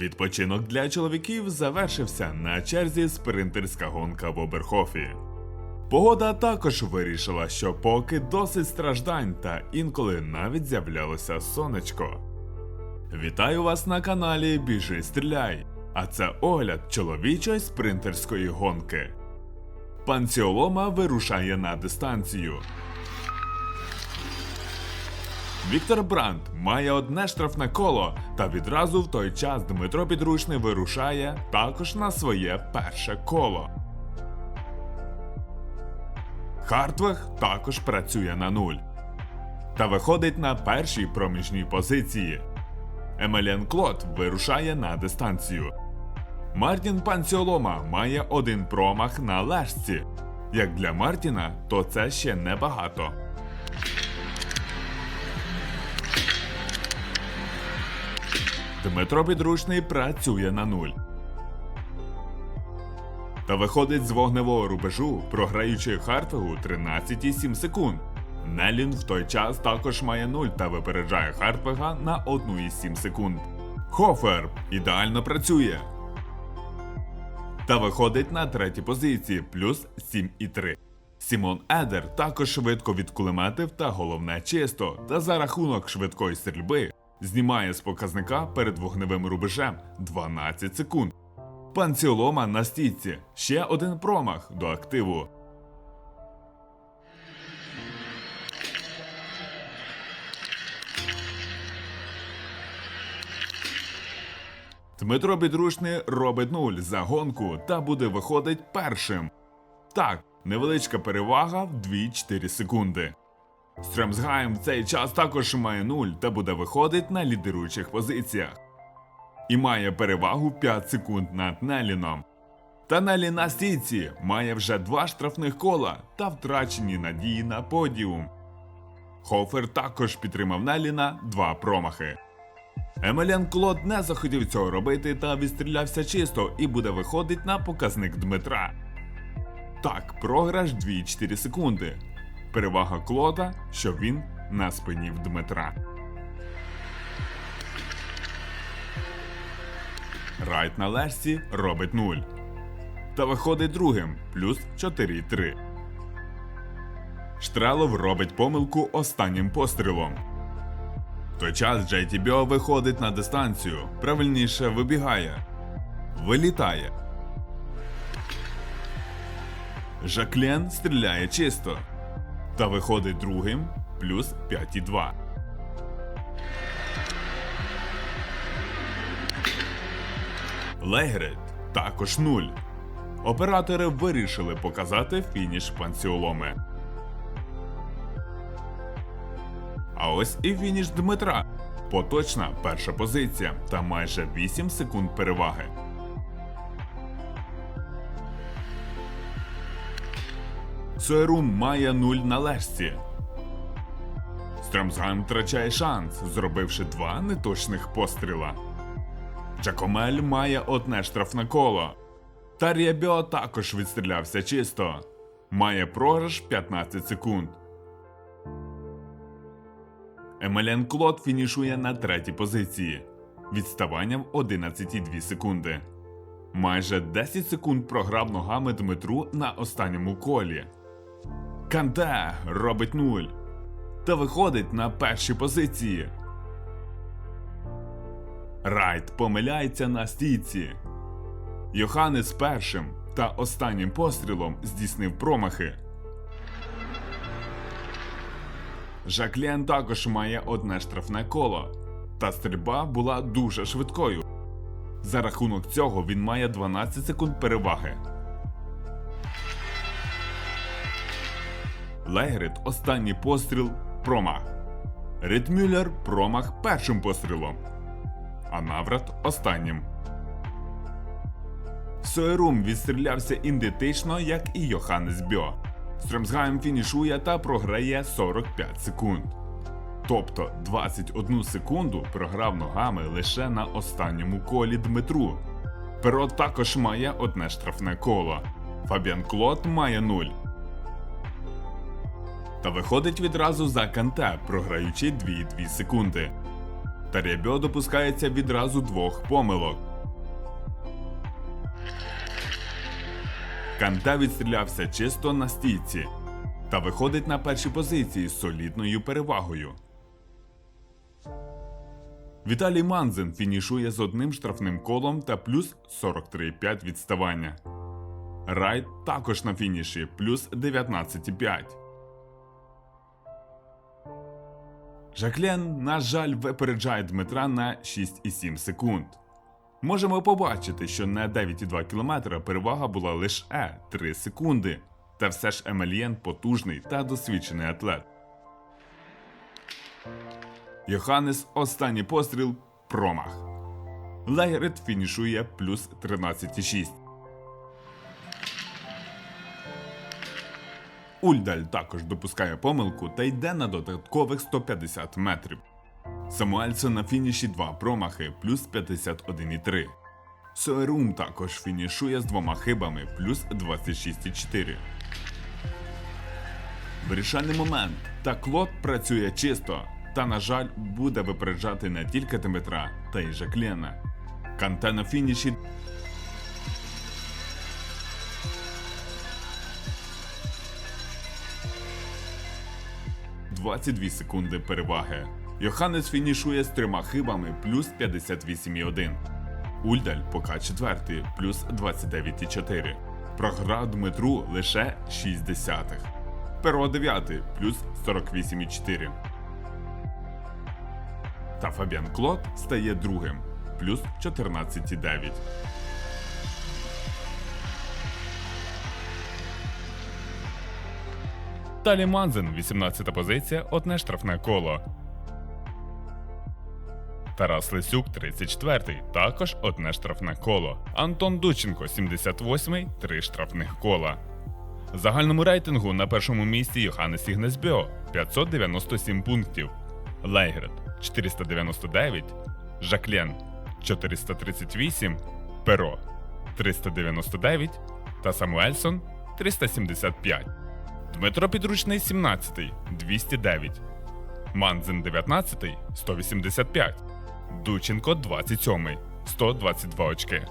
Відпочинок для чоловіків завершився на черзі спринтерська гонка в Оберхофі. Погода також вирішила, що поки досить страждань та інколи навіть з'являлося сонечко. Вітаю вас на каналі Біжи Стріляй, а це огляд чоловічої спринтерської гонки. Пан Ціолома вирушає на дистанцію. Віктор Бранд має одне штрафне коло, та відразу в той час Дмитро Підручний вирушає також на своє перше коло. Хартвег також працює на нуль та виходить на першій проміжній позиції. Емеліан Клод вирушає на дистанцію. Мартін Панціолома має один промах на лежці. Як для Мартіна, то це ще небагато. Дмитро Підручний працює на нуль. Та виходить з вогневого рубежу, програючи Хартвегу 13,7 секунд. Нелін в той час також має 0 та випереджає Хартвега на 1,7 секунд. Хофер ідеально працює. Та виходить на третій позиції плюс 7,3. Сімон Едер також швидко відкулеметив та головне чисто, та за рахунок швидкої стрільби знімає з показника перед вогневим рубежем 12 секунд. Пан Ціолома на стійці. Ще один промах до активу. Дмитро Підручний робить нуль за гонку та буде виходить першим. Так, невеличка перевага в 2-4 секунди. Стремсгайм в цей час також має нуль та буде виходить на лідируючих позиціях. І має перевагу 5 секунд над Неліном. Та Нелі на стійці має вже два штрафних кола та втрачені надії на подіум. Хофер також підтримав Неліна два промахи. Емеліан Клод не захотів цього робити та відстрілявся чисто і буде виходить на показник Дмитра. Так, програш 2,4 секунди. Перевага Клода, що він на спині в Дмитра. Райт на лежці робить 0. Та виходить другим плюс 4,3. Штрелов робить помилку останнім пострілом. В той час JTBO виходить на дистанцію, правильніше вибігає, вилітає. Жаклен стріляє чисто та виходить другим плюс 5,2. Лейгрет також 0. Оператори вирішили показати фініш панціоломи. А ось і фініш Дмитра. Поточна перша позиція та майже 8 секунд переваги. Сойрум має 0 на лежці. Стремсгайм втрачає шанс, зробивши два неточних постріла. Джакомель має одне штрафне коло. Та Рєбьо також відстрілявся чисто. Має програш 15 секунд. Емеліан Клод фінішує на третій позиції. Відставанням 11,2 секунди. Майже 10 секунд програв ногами Дмитру на останньому колі. Канте робить нуль. Та виходить на першій позиції. Райт помиляється на стійці. Йоханнес першим та останнім пострілом здійснив промахи. Жаклен також має одне штрафне коло, та стрільба була дуже швидкою. За рахунок цього він має 12 секунд переваги. Лейгрид останній постріл промах. Ритмюллер промах першим пострілом. А Наврат останнім. Сойрум відстрілявся ідентично, як і Йоханнес Бьо. Стремсгайм фінішує та програє 45 секунд. Тобто 21 секунду програв ногами лише на останньому колі Дмитру. Перо також має одне штрафне коло. Фабіан Клод має 0 та виходить відразу за канте, програючи 2,2 секунди. Тарябьо допускається відразу двох помилок. Канте відстрілявся чисто на стійці та виходить на перші позиції з солідною перевагою. Віталій Манзен фінішує з одним штрафним колом та плюс 43,5 відставання. Райт також на фініші плюс 19,5. Жаклен, на жаль, випереджає Дмитра на 6,7 секунд. Можемо побачити, що на 9,2 км перевага була лише 3 секунди. Та все ж Емельєн потужний та досвідчений атлет. Йоханнес останній постріл промах. Лейрет фінішує плюс 13,6. Ульдаль також допускає помилку та йде на додаткових 150 метрів. Самуельсон на фініші 2 промахи плюс 51,3. Соерум також фінішує з двома хибами плюс 26,4. Вирішальний момент. Та Клод працює чисто, та, на жаль, буде випереджати не тільки Дмитра, та й Жаклена. Канте на фініші – 22 секунди переваги. Йоханнес фінішує з трьома хибами плюс 58,1. Ульдаль поки четвертий плюс 29,4. Програв Дмитру лише 6 десятих. Перо 9 плюс 48,4. Та Фабіан Клод стає другим плюс 14,9. Далі Манзен, 18-та позиція, одне штрафне коло. Тарас Лисюк, 34-й, також одне штрафне коло. Антон Дученко, 78-й, три штрафних кола. В загальному рейтингу на першому місці Йоханнес Ігнесбьо 597 пунктів, Лейгрет 499, Жаклен 438, Перо 399 та Самуельсон 375. Дмитро Підручний 17, 209. Манзин 19, 185. Дученко 27, 122 очки.